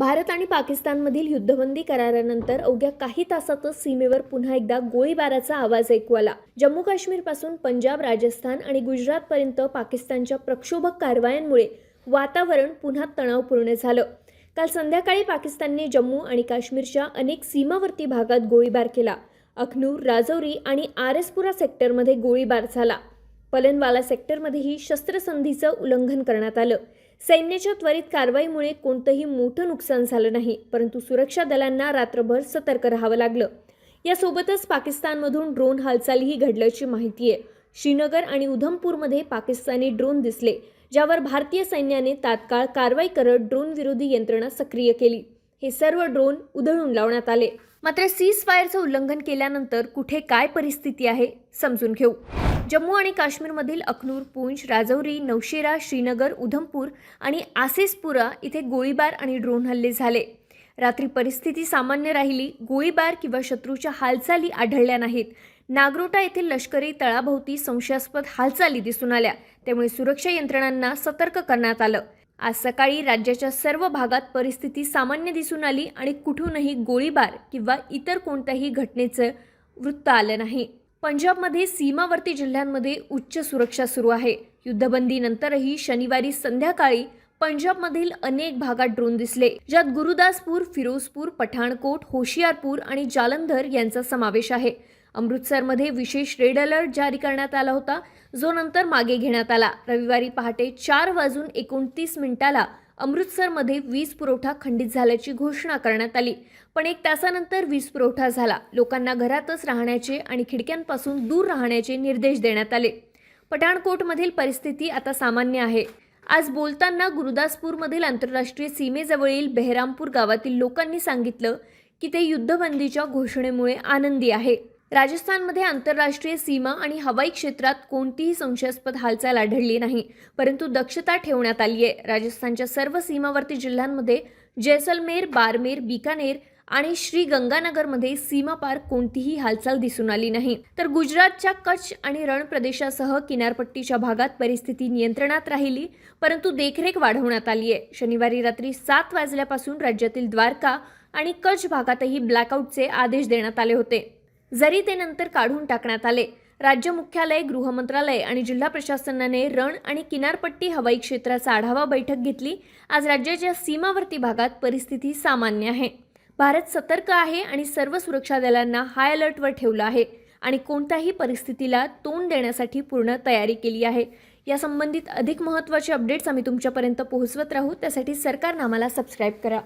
भारत आणि पाकिस्तानमधील युद्धबंदी करारानंतर अवघ्या काही तासातच सीमेवर पुन्हा एकदा गोळीबाराचा आवाज ऐकू आला. जम्मू काश्मीरपासून पंजाब राजस्थान आणि गुजरातपर्यंत पाकिस्तानच्या प्रक्षोभक कारवायांमुळे वातावरण पुन्हा तणावपूर्ण झालं. काल संध्याकाळी पाकिस्तानने जम्मू आणि काश्मीरच्या अनेक सीमावर्ती भागात गोळीबार केला. अखनूर राजौरी आणि आरएसपुरा सेक्टरमध्ये गोळीबार झाला. पलनवाला सेक्टरमध्येही शस्त्रसंधीचं उल्लंघन करण्यात आलं. सैन्याच्या त्वरित कारवाईमुळे कोणतंही मोठं नुकसान झालं नाही परंतु सुरक्षा दलांना रात्रभर सतर्क राहावं लागलं. यासोबतच पाकिस्तानमधून ड्रोन हालचालीही घडल्याची माहिती आहे. श्रीनगर आणि उधमपूरमध्ये पाकिस्तानी ड्रोन दिसले ज्यावर भारतीय सैन्याने तात्काळ कारवाई करत ड्रोन विरोधी यंत्रणा सक्रिय केली. हे सर्व ड्रोन उधळून लावण्यात आले. मात्र सीज फायरचं उल्लंघन केल्यानंतर कुठे काय परिस्थिती आहे समजून घेऊ. जम्मू आणि काश्मीरमधील अखनूर पूंछ राजौरी नौशेरा श्रीनगर उधमपूर आणि आसेसपुरा इथे गोळीबार आणि ड्रोन हल्ले झाले. रात्री परिस्थिती सामान्य राहिली गोळीबार किंवा शत्रूच्या हालचाली आढळल्या नाहीत. नागरोटा येथील लष्करी तळाभोवती संशयास्पद हालचाली दिसून आल्या त्यामुळे सुरक्षा यंत्रणांना सतर्क करण्यात आलं. आज सकाळी राज्याच्या सर्व भागात परिस्थिती सामान्य दिसून आली आणि कुठूनही गोळीबार किंवा इतर कोणत्याही घटनेचं वृत्त आलं नाही. पंजाबमध्ये सीमावर्ती जिल्ह्यांमध्ये उच्च सुरक्षा सुरू आहे. युद्धबंदीनंतरही शनिवारी संध्याकाळी पंजाबमधील अनेक भागात ड्रोन दिसले ज्यात गुरुदासपूर फिरोजपूर पठाणकोट होशियारपूर आणि जालंधर यांचा समावेश आहे. अमृतसरमध्ये विशेष रेड अलर्ट जारी करण्यात आला होता. जो नंतर मागे घेण्यात आला. रविवारी पहाटे चार वाजून एकोणतीस मिनिटाला अमृतसरमध्ये वीज पुरवठा खंडित झाल्याची घोषणा करण्यात आली. पण एक तासानंतर वीज पुरवठा झाला. लोकांना घरातच राहण्याचे आणि खिडक्यांपासून दूर राहण्याचे निर्देश देण्यात आले. पठाणकोटमधील परिस्थिती आता सामान्य आहे. आज बोलताना गुरुदासपूरमधील आंतरराष्ट्रीय सीमेजवळील बेहरामपूर गावातील लोकांनी सांगितलं की ते युद्धबंदीच्या घोषणेमुळे आनंदी आहे. राजस्थानमध्ये आंतरराष्ट्रीय सीमा आणि हवाई क्षेत्रात कोणतीही संशयास्पद हालचाल आढळली नाही परंतु दक्षता ठेवण्यात आली आहे राजस्थानच्या सर्व सीमावर्ती जिल्ह्यांमध्ये जैसलमेर बारमेर बिकानेर आणि श्री गंगानगरमध्ये सीमापार कोणतीही हालचाल दिसून आली नाही. तर गुजरातच्या कच्छ आणि रण प्रदेशासह किनारपट्टीच्या भागात परिस्थिती नियंत्रणात राहिली परंतु देखरेख वाढवण्यात आली आहे शनिवारी रात्री सात वाजल्यापासून राज्यातील द्वारका आणि कच्छ भागातही ब्लॅकआउटचे आदेश देण्यात आले होते. जरी ते नंतर काढून टाकण्यात आले राज्य मुख्यालय गृहमंत्रालय आणि जिल्हा प्रशासनाने रण आणि किनारपट्टी हवाई क्षेत्राचा आढावा बैठक घेतली. आज राज्याच्या सीमावर्ती भागात परिस्थिती सामान्य आहे. भारत सतर्क आहे आणि सर्व सुरक्षा दलांना हाय अलर्टवर ठेवलं आहे आणि कोणत्याही परिस्थितीला तोंड देण्यासाठी पूर्ण तयारी केली आहे. या संबंधित अधिक महत्त्वाचे अपडेट्स आम्ही तुमच्यापर्यंत पोहोचवत राहू. त्यासाठी सरकारनं आम्हाला सबस्क्राईब करा.